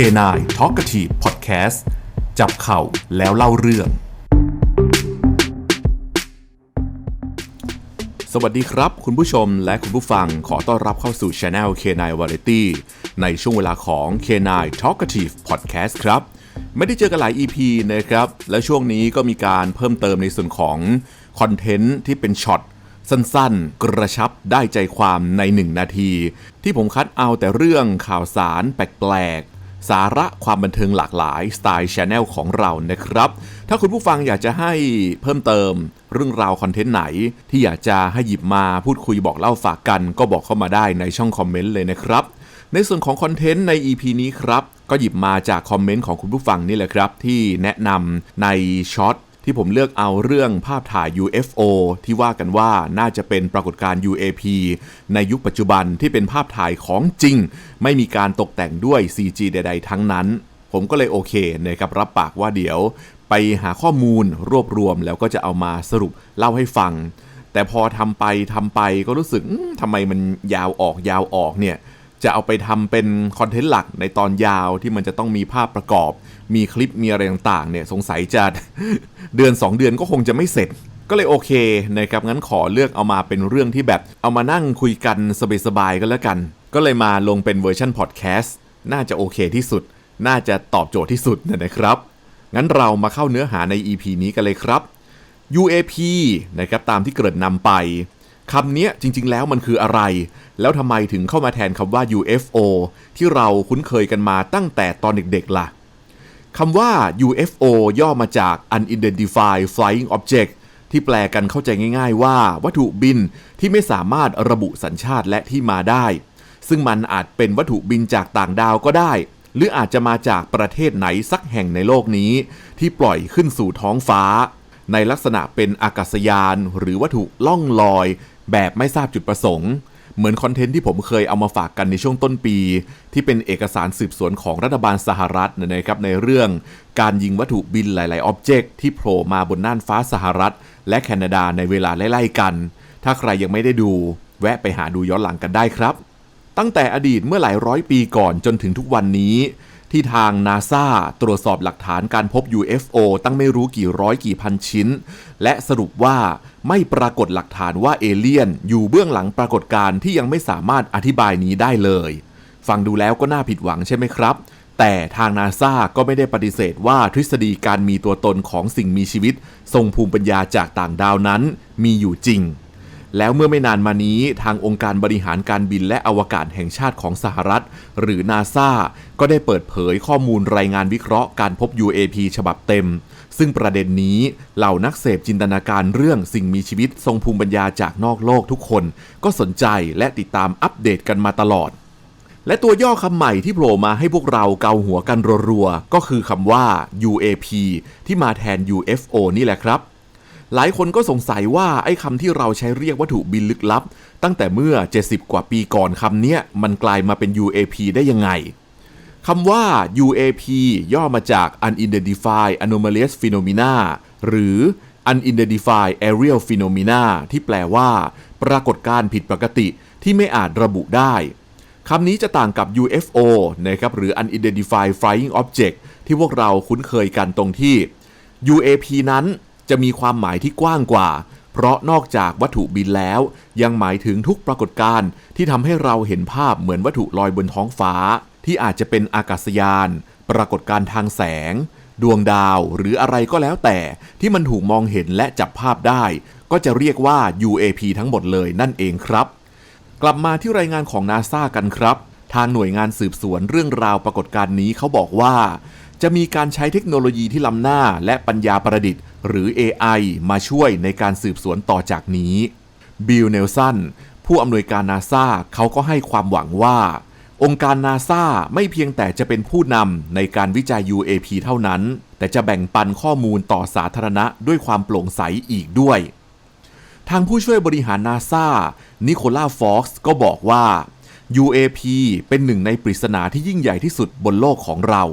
K9 Talkative Podcast จับเข่าแล้วเล่าเรื่อง สวัสดีครับ คุณผู้ชมและคุณผู้ฟังขอต้อนรับเข้าสู่ Channel K9 Variety ในช่วงเวลาของ K9 Talkative Podcast ครับ ไม่ได้เจอกันหลาย EP นะครับ และช่วงนี้ก็มีการเพิ่มเติมในส่วนของคอนเทนต์ที่เป็นช็อตสั้นๆ กระชับได้ใจความใน 1 นาที ที่ผมคัดเอาแต่เรื่องข่าวสารแปลกๆ สาระความบันเทิงหลากหลายสไตล์ชแนลของเรานะครับ ถ้าคุณผู้ฟังอยากจะให้เพิ่มเติมเรื่องราวคอนเทนต์ไหน ที่อยากจะให้หยิบมาพูดคุยบอกเล่าฝากกัน ก็บอกเข้ามาได้ในช่องคอมเมนต์เลยนะครับ ในส่วนของคอนเทนต์ใน EP นี้ครับ ก็หยิบมาจากคอมเมนต์ของคุณผู้ฟังนี่แหละครับ ที่แนะนำในช็อต ที่ผมเลือกเอาเรื่องภาพถ่าย UFO ที่ว่ากันว่าน่าจะเป็นปรากฏการณ์ UAP ในยุคปัจจุบันที่เป็นภาพถ่ายของจริง ไม่มีการตกแต่งด้วย CG ใด ๆ ทั้งนั้น ผมก็เลยโอเคนะครับรับปากว่าเดี๋ยวไปหาข้อมูลรวบรวมแล้วก็จะเอามาสรุปเล่าให้ฟัง แต่พอทำไปทำไปก็รู้สึกทำไมมันยาวออกยาวออกเนี่ยจะเอาไปทำเป็นคอนเทนต์หลักในตอนยาวที่มันจะต้องมีภาพประกอบ มีคลิปมีอะไรต่างๆเนี่ยสงสัยจะเดือน 2 เดือนก็คงจะไม่เสร็จ ก็เลยโอเคนะครับงั้นขอเลือกเอามาเป็นเรื่องที่แบบ เอามานั่งคุยกันสบายๆก็แล้วกัน ก็เลยมาลงเป็นเวอร์ชันพอดแคสต์น่าจะโอเคที่สุด น่าจะตอบโจทย์ที่สุดนะครับงั้นเรามาเข้าเนื้อหาใน EP นี้กันเลยครับ UAP นะครับตามที่เกริ่นนำไปคำนี้จริงๆแล้วมันคืออะไร แล้วทำไมถึงเข้ามาแทนคำว่า UFO ที่เราคุ้นเคยกันมาตั้งแต่ตอนเด็กๆล่ะ คำว่า UFO ย่อมาจาก Unidentified Flying Object ที่แปลกันเข้าใจง่าย ๆ ว่า วัตถุบินที่ไม่สามารถระบุสัญชาติและที่มาได้ ซึ่งมันอาจเป็นวัตถุบินจากต่างดาวก็ได้ หรืออาจจะมาจากประเทศไหนสักแห่งในโลกนี้ ที่ปล่อยขึ้นสู่ท้องฟ้า ในลักษณะเป็นอากาศยานหรือวัตถุล่องลอย แบบไม่ทราบจุดประสงค์ เหมือนคอนเทนต์ที่ผมเคยเอามาฝากกันในช่วงต้นปี ที่เป็นเอกสารสืบสวนของรัฐบาลสหรัฐนะครับในเรื่องการยิงวัตถุบินหลาย ๆ อ็อบเจกต์ที่โผล่มาบนน่านฟ้าสหรัฐ และแคนาดาในเวลาไล่ ๆ กัน ถ้าใครยังไม่ได้ดู แวะไปหาดูย้อนหลังกันได้ครับ ตั้งแต่อดีตเมื่อหลายร้อยปีก่อนจนถึงทุกวันนี้ ที่ทางนาซาตรวจสอบหลักฐานการพบ UFO ตั้งไม่รู้กี่ร้อยกี่พันชิ้น และสรุปว่าไม่ปรากฏหลักฐานว่าเอเลี่ยน อยู่เบื้องหลังปรากฏการณ์ที่ยังไม่สามารถอธิบายนี้ได้เลย ฟังดูแล้วก็น่าผิดหวังใช่ไหมครับ แต่ทางนาซาก็ไม่ได้ปฏิเสธว่าทฤษฎีการมีตัวตนของสิ่งมีชีวิต ทรงภูมิปัญญาจากต่างดาวนั้น มีอยู่จริง แล้วเมื่อไม่นานมานี้ทางองค์การบริหารการบินและอวกาศแห่งชาติของสหรัฐ หรือนาซาก็ได้เปิดเผยข้อมูลรายงานวิเคราะห์การพบ UAP ฉบับเต็ม ซึ่งประเด็นนี้เหล่านักเสพจินตนาการเรื่องสิ่งมีชีวิตทรงภูมิปัญญาจากนอกโลกทุกคน ก็สนใจและติดตามอัปเดตกันมาตลอด และตัวย่อคำใหม่ที่โผล่มาให้พวกเราเกาหัวกันรัวๆก็คือคำว่า UAP ที่มาแทน UFO นี่แหละครับ หลายคนก็สงสัยว่าไอ้คำที่เราใช้เรียกวัตถุบินลึกลับ ตั้งแต่เมื่อ 70 กว่าปีก่อนคำเนี้ยมันกลายมาเป็น UAP ได้ยังไงคำว่า UAP ย่อมาจาก Unidentified Anomalous Phenomena หรือ Unidentified Aerial Phenomena ที่แปลว่า ปรากฏการณ์ผิดปกติที่ไม่อาจระบุได้คำนี้จะต่างกับ UFO นะครับหรือ Unidentified Flying Object ที่พวกเราคุ้นเคยกันตรงที่ UAP นั้น จะมีความหมายที่กว้างกว่า เพราะนอกจากวัตถุบินแล้ว ยังหมายถึงทุกปรากฏการณ์ที่ทำให้เราเห็นภาพเหมือนวัตถุลอยบนท้องฟ้า ที่อาจจะเป็นอากาศยาน ปรากฏการณ์ทางแสง ดวงดาวหรืออะไรก็แล้วแต่ ที่มันถูกมองเห็นและจับภาพได้ ก็จะเรียกว่า UAP ทั้งหมดเลยนั่นเองครับ กลับมาที่รายงานของนาซากันครับ ทางหน่วยงานสืบสวนเรื่องราวปรากฏการณ์นี้เขาบอกว่า จะมีการใช้เทคโนโลยีที่ล้ำหน้าและปัญญาประดิษฐ์ หรือ AI มาช่วยในการสืบสวนต่อจากนี้บิลเนลสันผู้อำนวยการนาซาเขาก็ให้ความหวังว่า องค์การนาซาไม่เพียงแต่จะเป็นผู้นำในการวิจัย UAP เท่านั้น แต่จะแบ่งปันข้อมูลต่อสาธารณะด้วยความโปร่งใสอีกด้วย ทางผู้ช่วยบริหารนาซานิโคล่าฟ็อกซ์ก็บอกว่า UAP เป็นหนึ่งในปริศนาที่ยิ่งใหญ่ที่สุดบนโลกของเรา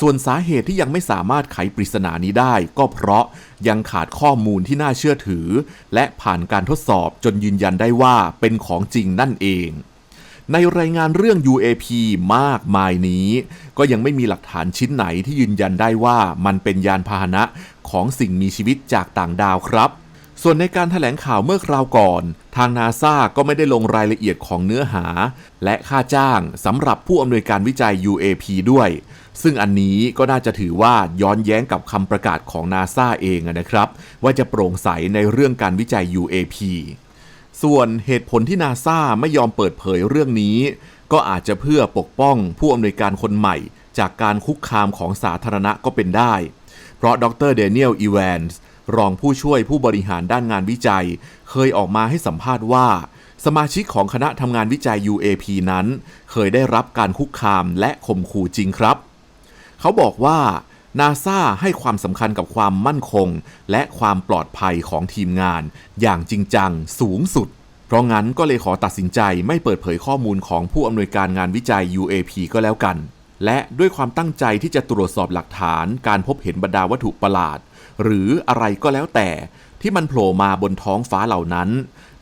ส่วนสาเหตุที่ยังไม่สามารถไขปริศนานี้ได้ ก็เพราะยังขาดข้อมูลที่น่าเชื่อถือ และผ่านการทดสอบจนยืนยันได้ว่าเป็นของจริงนั่นเองในรายงานเรื่อง UAP มากมายนี้ ก็ยังไม่มีหลักฐานชิ้นไหนที่ยืนยันได้ว่ามันเป็นยานพาหนะของสิ่งมีชีวิตจากต่างดาวครับ ส่วนในการถแถลงข่าวเมื่อคราวก่อน ทางนาซาก็ไม่ได้ลงรายละเอียดของเนื้อหา และค่าจ้างสำหรับผู้อำนวยการวิจัย UAP ด้วย ซึ่งอันนี้ก็น่าจะถือว่าย้อนแย้งกับคำประกาศของนาซาเองนะครับ ว่าจะโปร่งใสในเรื่องการวิจัย UAP ส่วนเหตุผลที่นาซาไม่ยอมเปิดเผยเรื่องนี้ ก็อาจจะเพื่อปกป้องผู้อำนวยการคนใหม่ จากการคุกคามของสาธารณะก็เป็นได้ เพราะดรเดเนียลอีแวนส์รองผู้ช่วยผู้บริหารด้านงานวิจัย เคยออกมาให้สัมภาษณ์ว่า สมาชิกของคณะทำงานวิจัย UAP นั้น เคยได้รับการคุกคามและข่มขู่จริงครับ เขาบอกว่านาซาให้ความสำคัญกับความมั่นคง และความปลอดภัยของทีมงาน อย่างจริงจังสูงสุด เพราะงั้นก็เลยขอตัดสินใจไม่เปิดเผยข้อมูลของผู้อำนวยการงานวิจัย UAP ก็แล้วกัน และด้วยความตั้งใจที่จะตรวจสอบหลักฐาน การพบเห็นบรรดาวัตถุประหลาด หรืออะไรก็แล้วแต่ที่มันโผล่มาบนท้องฟ้าเหล่านั้น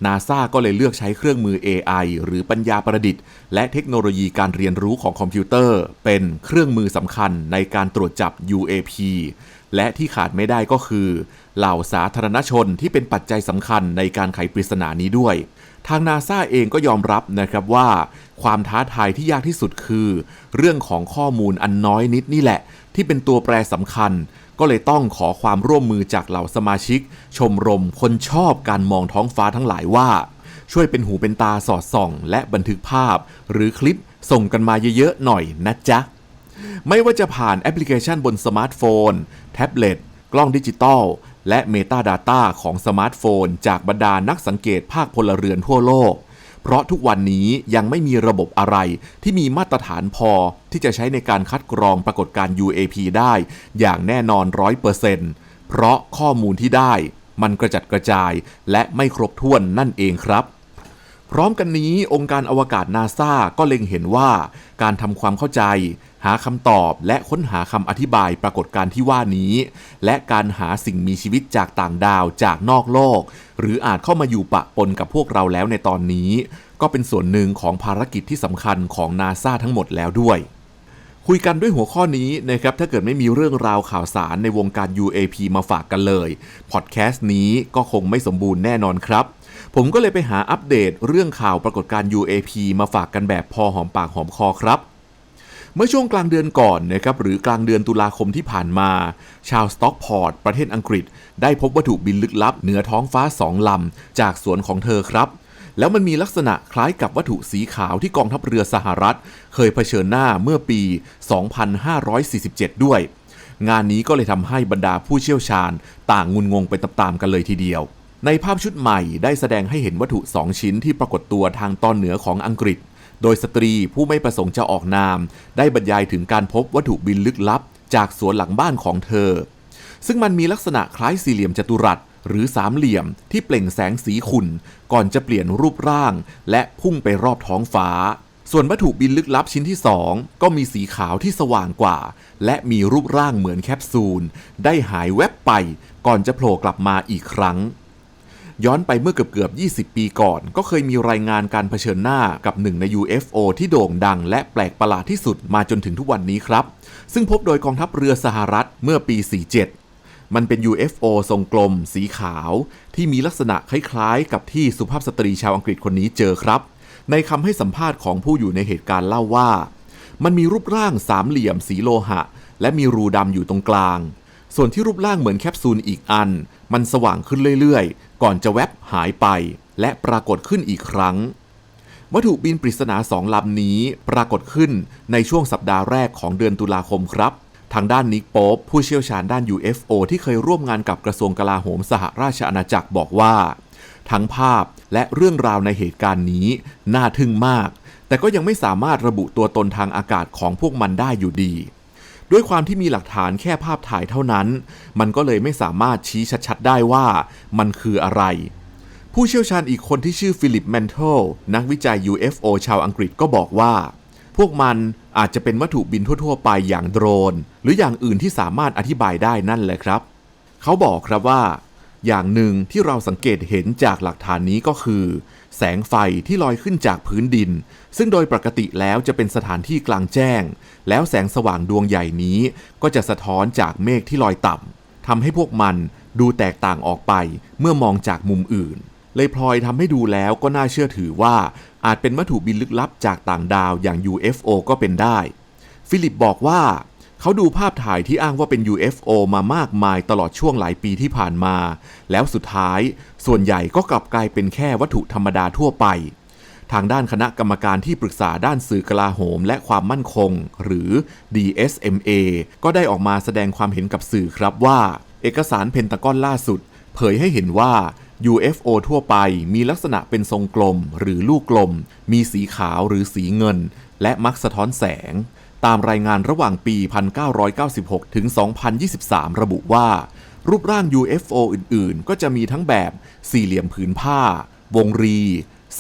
นาซาก็เลยเลือกใช้เครื่องมือ AI หรือปัญญาประดิษฐ์ และเทคโนโลยีการเรียนรู้ของคอมพิวเตอร์ เป็นเครื่องมือสำคัญในการตรวจจับ UAP และที่ขาดไม่ได้ก็คือ เหล่าสาธารณชนที่เป็นปัจจัยสำคัญในการไขปริศนานี้ด้วย ทางนาซาเองก็ยอมรับนะครับว่า ความท้าทายที่ยากที่สุดคือ เรื่องของข้อมูลอันน้อยนิดนี่แหละ ที่เป็นตัวแปรสำคัญ ก็เลยต้องขอความร่วมมือจากเหล่าสมาชิก ชมรมคนชอบการมองท้องฟ้าทั้งหลายว่า ช่วยเป็นหูเป็นตาสอดส่อง และบันทึกภาพ หรือคลิปส่งกันมาเยอะๆหน่อยนะจ๊ะ ไม่ว่าจะผ่านแอปพลิเคชันบนสมาร์ทโฟน แท็บเล็ตกล้องดิจิตอลและ Metadata ของสมาร์ทโฟน จากบรรดานักสังเกตภาคพลเรือนทั่วโลก เพราะทุกวันนี้ยังไม่มีระบบอะไรที่มีมาตรฐานพอที่จะใช้ในการคัดกรองปรากฏการ UAP ได้อย่างแน่นอน 100%เพราะข้อมูลที่ได้มันกระจัดกระจายและไม่ครบถ้วนนั่นเองครับ พร้อมกันนี้องค์การอวกาศนาซาก็เล็งเห็นว่าการทำความเข้าใจ หาคำตอบและค้นหาคำอธิบายปรากฏการณ์ที่ว่านี้ และการหาสิ่งมีชีวิตจากต่างดาวจากนอกโลก หรืออาจเข้ามาอยู่ปะปนกับพวกเราแล้วในตอนนี้ ก็เป็นส่วนหนึ่งของภารกิจที่สำคัญของนาซาทั้งหมดแล้วด้วยคุยกันด้วยหัวข้อนี้นะครับ ถ้าเกิดไม่มีเรื่องราวข่าวสารในวงการ UAP มาฝากกันเลย พอดแคสต์นี้ก็คงไม่สมบูรณ์แน่นอนครับ ผมก็เลยไปหาอัปเดตเรื่องข่าวปรากฏการณ์ UAP มาฝากกันแบบพอหอมปากหอมคอครับเมื่อช่วงกลางเดือนก่อนนะครับหรือกลางเดือนตุลาคมที่ผ่านมา ชาวสต็อกพอร์ตประเทศอังกฤษ ได้พบวัตถุบินลึกลับเหนือท้องฟ้าสองลำ จากสวนของเธอครับ แล้วมันมีลักษณะคล้ายกับวัตถุสีขาวที่กองทัพเรือสหรัฐ เคยเผชิญหน้าเมื่อปี 2547 ด้วย งานนี้ก็เลยทำให้บรรดาผู้เชี่ยวชาญ ต่างงุนงงไปตามๆกันเลยทีเดียว ในภาพชุดใหม่ได้แสดงให้เห็นวัตถุสองชิ้นที่ปรากฏตัวทางตอนเหนือของอังกฤษ โดยสตรีผู้ไม่ประสงค์จะออกนาม ได้บรรยายถึงการพบวัตถุบินลึกลับ จากสวนหลังบ้านของเธอ ซึ่งมันมีลักษณะคล้ายสี่เหลี่ยมจัตุรัส หรือสามเหลี่ยมที่เปล่งแสงสีขุ่น ก่อนจะเปลี่ยนรูปร่าง และพุ่งไปรอบท้องฟ้า ส่วนวัตถุบินลึกลับชิ้นที่2ก็มีสีขาวที่สว่างกว่า และมีรูปร่างเหมือนแคปซูล ได้หายแวบไป ก่อนจะโผล่กลับมาอีกครั้ง ย้อนไปเมื่อเกือบเกือบ 20 ปีก่อน ก็เคยมีรายงานการเผชิญหน้ากับหนึ่งใน UFO ที่โด่งดัง และแปลกประหลาดที่สุดมาจนถึงทุกวันนี้ครับ ซึ่งพบโดยกองทัพเรือสหรัฐเมื่อปี 47 มันเป็น UFO ทรงกลม สีขาว ที่มีลักษณะคล้ายๆ กับที่สุภาพสตรีชาวอังกฤษคนนี้เจอครับ ในคำให้สัมภาษณ์ของผู้อยู่ในเหตุการณ์เล่าว่า มันมีรูปร่างสามเหลี่ยมสีโลหะ และมีรูดำอยู่ตรงกลาง ส่วนที่รูปร่างเหมือนแคปซูลอีกอัน มันสว่างขึ้นเรื่อยๆ ก่อนจะแวบหายไปและปรากฏขึ้นอีกครั้ง วัตถุบินปริศนาสองลำนี้ปรากฏขึ้นในช่วงสัปดาห์แรกของเดือนตุลาคมครับ ทางด้านนิกโป๊ปผู้เชี่ยวชาญด้าน UFO ที่เคยร่วมงานกับกระทรวงกลาโหมสหราชอาณาจักรบอกว่า ทั้งภาพและเรื่องราวในเหตุการณ์นี้น่าทึ่งมาก แต่ก็ยังไม่สามารถระบุตัวตนทางอากาศของพวกมันได้อยู่ดี ด้วยความที่มีหลักฐานแค่ภาพถ่ายเท่านั้น มันก็เลยไม่สามารถชี้ชัดๆได้ว่ามันคืออะไร ผู้เชี่ยวชาญอีกคนที่ชื่อฟิลิปแมนเทลนักวิจัย UFO ชาวอังกฤษก็บอกว่า พวกมันอาจจะเป็นวัตถุบินทั่ว ๆ ไปอย่างโดรน หรืออย่างอื่นที่สามารถอธิบายได้นั่นแหละครับ เขาบอกครับว่า อย่างหนึ่งที่เราสังเกตเห็นจากหลักฐานนี้ก็คือ แสงไฟที่ลอยขึ้นจากพื้นดิน ซึ่งโดยปกติแล้วจะเป็นสถานที่กลางแจ้ง แล้วแสงสว่างดวงใหญ่นี้ ก็จะสะท้อนจากเมฆที่ลอยต่ำทำให้พวกมันดูแตกต่างออกไปเมื่อมองจากมุมอื่น เลยพลอยทำให้ดูแล้วก็น่าเชื่อถือว่า อาจเป็นวัตถุบินลึกลับจากต่างดาวอย่าง UFO ก็เป็นได้ ฟิลิปบอกว่า เขาดูภาพถ่ายที่อ้างว่าเป็น UFO มามากมายตลอดช่วงหลายปีที่ผ่านมา แล้วสุดท้ายส่วนใหญ่ก็กลับกลายเป็นแค่วัตถุธรรมดาทั่วไป ทางด้านคณะกรรมการที่ปรึกษาด้านสื่อกลาโหมและความมั่นคง หรือ DSMA ก็ได้ออกมาแสดงความเห็นกับสื่อครับว่า เอกสารเพนตากอนล่าสุด เผยให้เห็นว่า UFO ทั่วไปมีลักษณะเป็นทรงกลมหรือลูกกลม มีสีขาวหรือสีเงิน และมักสะท้อนแสง ตามรายงานระหว่างปี 1996 ถึง 2023 ระบุว่า รูปร่าง UFO อื่นๆ ก็จะมีทั้งแบบสี่เหลี่ยมผืนผ้า วงรี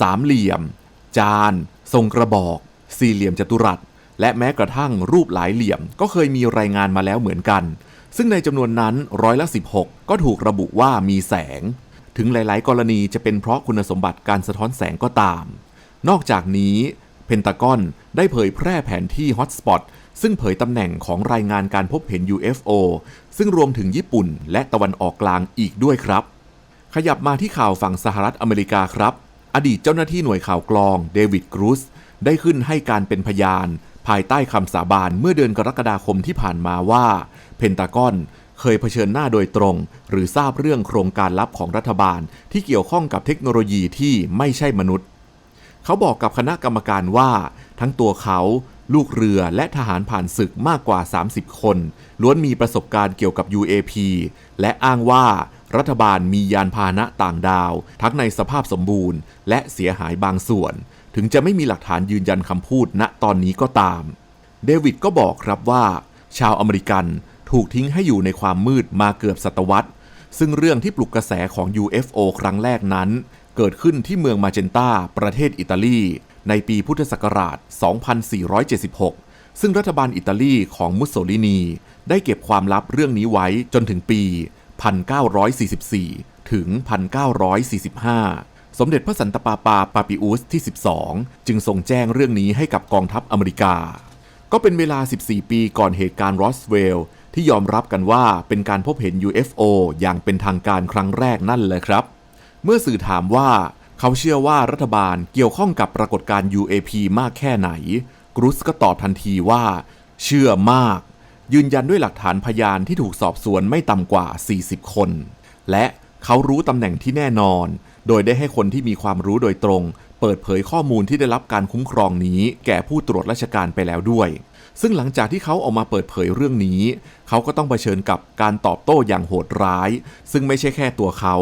สามเหลี่ยม จาน ทรงกระบอก สี่เหลี่ยมจัตุรัส และแม้กระทั่งรูปหลายเหลี่ยมก็เคยมีรายงานมาแล้วเหมือนกัน ซึ่งในจำนวนนั้นร้อยละ 16 ก็ถูกระบุว่ามีแสง ถึงหลาย ๆ กรณีจะเป็นเพราะคุณสมบัติการสะท้อนแสงก็ตาม นอกจากนี้ เพนตากอนได้เผยแพร่แผนที่ฮอตสปอตซึ่งเผยตำแหน่งของรายงานการพบเห็น UFO ซึ่งรวมถึงญี่ปุ่นและตะวันออกกลางอีกด้วยครับ ขยับมาที่ข่าวฝั่งสหรัฐอเมริกาครับ อดีตเจ้าหน้าที่หน่วยข่าวกรองเดวิดกรูซได้ขึ้นให้การเป็นพยาน ภายใต้คำสาบานเมื่อเดือนกรกฎาคมที่ผ่านมาว่า เพนตากอนเคยเผชิญหน้าโดยตรง หรือทราบเรื่องโครงการลับของรัฐบาลที่เกี่ยวข้องกับเทคโนโลยีที่ไม่ใช่มนุษย์ เขาบอกกับคณะกรรมการว่า ทั้งตัวเขาลูกเรือและทหารผ่านศึกมากกว่า 30 คน ล้วนมีประสบการณ์เกี่ยวกับ UAP และอ้างว่ารัฐบาลมียานพาหนะต่างดาว ทั้งในสภาพสมบูรณ์ และเสียหายบางส่วน ถึงจะไม่มีหลักฐานยืนยันคำพูดณตอนนี้ก็ตาม เดวิดก็บอกครับว่า ชาวอเมริกันถูกทิ้งให้อยู่ในความมืดมาเกือบศตวรรษ ซึ่งเรื่องที่ปลุกกระแสของ UFO ครั้งแรกนั้น เกิดขึ้นที่เมืองมาเจนตาประเทศอิตาลี ในปีพุทธศักราช 2476 ซึ่งรัฐบาลอิตาลีของมุสโสลินี ได้เก็บความลับเรื่องนี้ไว้จนถึงปี 1944 ถึง 1945 สมเด็จพระสันตะปาปาปาปิอุสที่ 12 จึงทรงแจ้งเรื่องนี้ให้กับกองทัพอเมริกา ก็เป็นเวลา 14 ปีก่อนเหตุการณ์รอสเวลล์ที่ยอมรับกันว่าเป็นการพบเห็น UFO อย่างเป็นทางการครั้งแรกนั่นเลยครับ เมื่อสื่อถามว่าเขาเชื่อว่ารัฐบาลเกี่ยวข้องกับปรากฏการณ์ UAP มากแค่ไหน กรุสก็ตอบทันทีว่า เชื่อมาก ยืนยันด้วยหลักฐานพยานที่ถูกสอบสวนไม่ต่ำกว่า 40 คน และเขารู้ตำแหน่งที่แน่นอน โดยได้ให้คนที่มีความรู้โดยตรง เปิดเผยข้อมูลที่ได้รับการคุ้มครองนี้ แก่ผู้ตรวจราชการไปแล้วด้วย ซึ่งหลังจากที่เขาออกมาเปิดเผยเรื่องนี้ เขาก็ต้องเผชิญกับการตอบโต้อย่างโหดร้าย ซึ่งไม่ใช่แค่ตัวเขา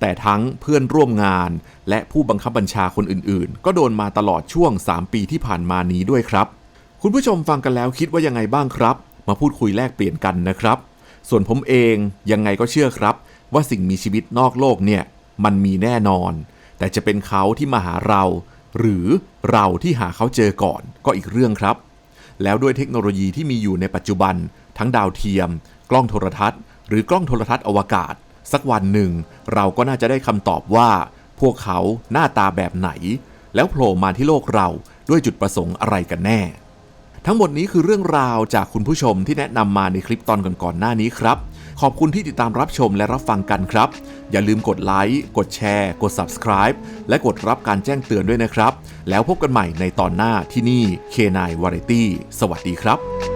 แต่ทั้งเพื่อนร่วมงาน และผู้บังคับบัญชาคนอื่น ๆ ก็โดนมาตลอดช่วง 3 ปีที่ผ่านมานี้ด้วยครับ คุณผู้ชมฟังกันแล้วคิดว่ายังไงบ้างครับ มาพูดคุยแลกเปลี่ยนกันนะครับ ส่วนผมเองยังไงก็เชื่อครับ ว่าสิ่งมีชีวิตนอกโลกเนี่ยมันมีแน่นอน แต่จะเป็นเขาที่มาหาเรา หรือเราที่หาเขาเจอก่อนก็อีกเรื่องครับ แล้วด้วยเทคโนโลยีที่มีอยู่ในปัจจุบัน ทั้งดาวเทียม กล้องโทรทัศน์ หรือกล้องโทรทัศน์อวกาศ สักวันหนึ่ง เราก็น่าจะได้คำตอบว่า พวกเขาหน้าตาแบบไหน แล้วโผล่มาที่โลกเราด้วยจุดประสงค์อะไรกันแน่ ทั้งหมดนี้คือเรื่องราวจากคุณผู้ชมที่แนะนำมาในคลิปตอนก่อนๆหน้านี้ครับขอบคุณที่ติดตามรับชมและรับฟังกันครับ อย่าลืมกดไลค์ กดแชร์ กด subscribe และกดรับการแจ้งเตือนด้วยนะครับ แล้วพบกันใหม่ในตอนหน้าที่นี่ K9 Variety สวัสดีครับ